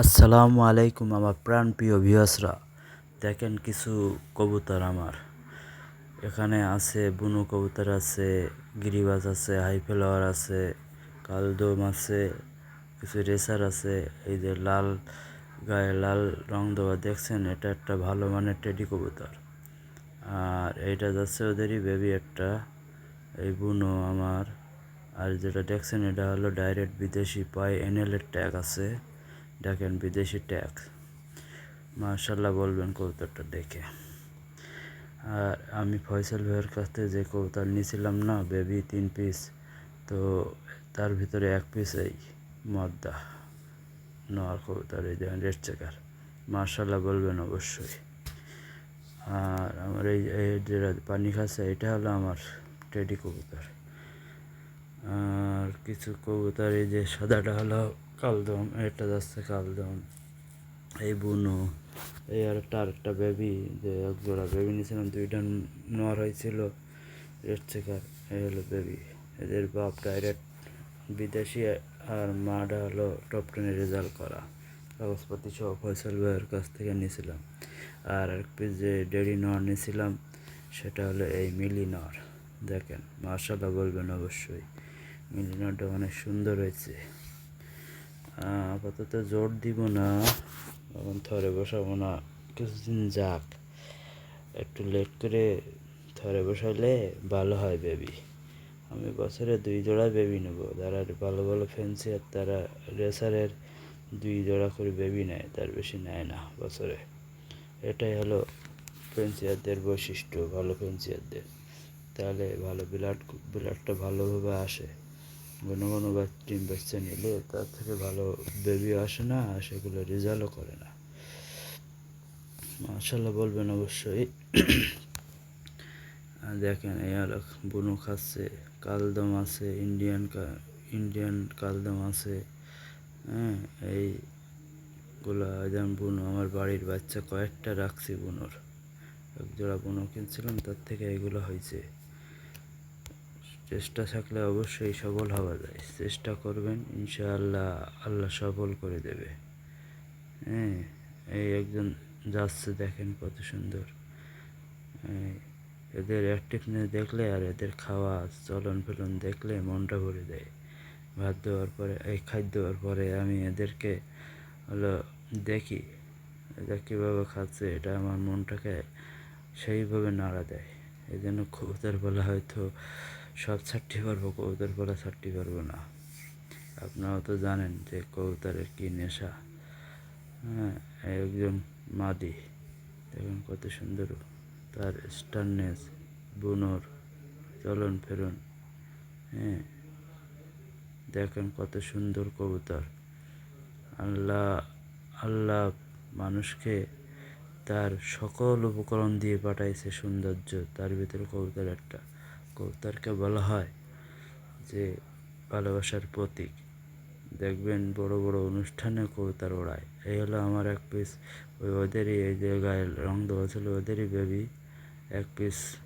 আসসালামু আলাইকুম আমার প্রাণ প্রিয় ভিউয়ার্সরা দেখেন কিছু কবুতর আমার। এখানে আছে বুনো কবুতর আছে, গিরিবাজ আছে, হাই ফ্লাওয়ার আছে, কালদম আছে, কিছু রেসার আছে, এই যে লাল গায়ে লাল রং দেওয়া দেখছেন, এটা একটা ভালো মানের টেডি কবুতর। আর এইটা যাচ্ছে ওদেরই বেবি একটা, এই বুনো আমার। আর যেটা দেখছেন, এটা হলো ডাইরেক্ট বিদেশি, পায়ে এনএলের ট্যাগ আছে। দেখেন বিদেশি ট্যাক্স। মার্শাল্লাহ বলবেন কবুতরটা দেখে। আর আমি ফয়সাল ভাইয়ের কাছ থেকে যে কবুতর নিয়েছিলাম না, বেবি তিন পিস তো তার ভিতরে এক পিস এই মদ্দা নোয়ার কবুতর, এই যে রেড চেকার। মার্শাল্লাহ বলবেন অবশ্যই। আর আমার এই যেটা পানি খাচ্ছে, এটা হলো আমার টেডি কবুতর। আর কিছু কবুতর, এই যে সাদাটা হলো কালদম এটা যাচ্ছে কালদম। এই বুনো, এই আর আরেকটা আরেকটা বেবি যে এক জোড়া বেবি নিয়েছিলাম, দুইটা নেওয়ার হয়েছিল। রেড চেকার এই হলো বেবি এদের বাপ ডাইরেক্ট বিদেশি আর মাটা হলো টপ টেনে রেজাল্ট করা। কাগজপাতি সহ ফয়সাল ভাইয়ের কাছ থেকে নিয়েছিলাম। আর এক পিস যে ডেরি নর নিয়েছিলাম, সেটা হলো এই মিলি নর দেখেন মার্শাল্লাহ বলবেন অবশ্যই। মিলি নরটা অনেক সুন্দর হয়েছে। আপাতত জোর দিব না। এখন থরে বসাবো না। কিছুদিন যাক। একটু লেট করে থরে বসাইলে ভালো হয় বেবি আমি বছরে দুই জোড়া বেবি নেব। যারা ভালো ভালো ফ্যান্সি আর তারা রেসারের দুই জোড়া করে বেবি নেয়, তার বেশি নেয় না বছরে। এটাই হলো ফেন্সিয়ারদের বৈশিষ্ট্য, ভালো ফেন্সিয়ারদের তাহলে ভালো ব্লাড ব্লাডটা ভালোভাবে আসে। ঘন ঘন ডিম বাচ্চা নিলে তার থেকে ভালো বেবি আসে না, আর সেগুলো রেজাল্টও করে না। মার্শাল্লাহ বলবেন অবশ্যই। দেখেন, এই আর বুনো খাচ্ছে, কালদম আছে, ইন্ডিয়ান ইন্ডিয়ান কালদম আছে হ্যাঁ এইগুলো যেমন বুনো, আমার বাড়ির বাচ্চা কয়েকটা রাখছি বুনোর। এক জোড়া বুনো কিনছিলাম, তার থেকে এগুলো হয়েছে। চেষ্টা থাকলে অবশ্যই সফল হওয়া যায়। চেষ্টা করবেন, ইনশাআল্লাহ আল্লাহ সফল করে দেবে। হ্যাঁ এই একজন যাচ্ছে দেখেন কত সুন্দর। এদের অ্যাক্টিভনেস দেখলে আর এদের খাওয়া চলন ফেলন দেখলে মনটা ভরে দেয় ভাত দেওয়ার পরে, এই খাদ্য দেওয়ার পরে আমি এদেরকে হলো দেখি এদের কীভাবে খাচ্ছে, এটা আমার মনটাকে সেইভাবে নাড়া দেয়। এই জন্য কবুতর বলা হয়তো সব ছাড়তে পারব, কবুতর বলা ছাড়তে পারব না। আপনারাও তো জানেন যে কবুতরের কী নেশা। হ্যাঁ একজন মাদি, দেখুন কত সুন্দর। তার স্টারনেস বুনোর, চলন ফেরন হ্যাঁ দেখেন কত সুন্দর কবুতর। আল্লাহ আল্লাহ মানুষকে তার সকল উপকরণ দিয়ে পাঠাইছে সৌন্দর্য, তার ভিতরে কবুতর একটা। কবুতরকে বলা হয় যে, ভালোবাসার প্রতীক। দেখবেন বড় বড় অনুষ্ঠানে কবুতর ওড়ায়। এই হলো আমার এক পিস ওই ওদেরই, এই যে গায়ে রং দেওয়া ছিল, ওদেরই বেবি এক পিস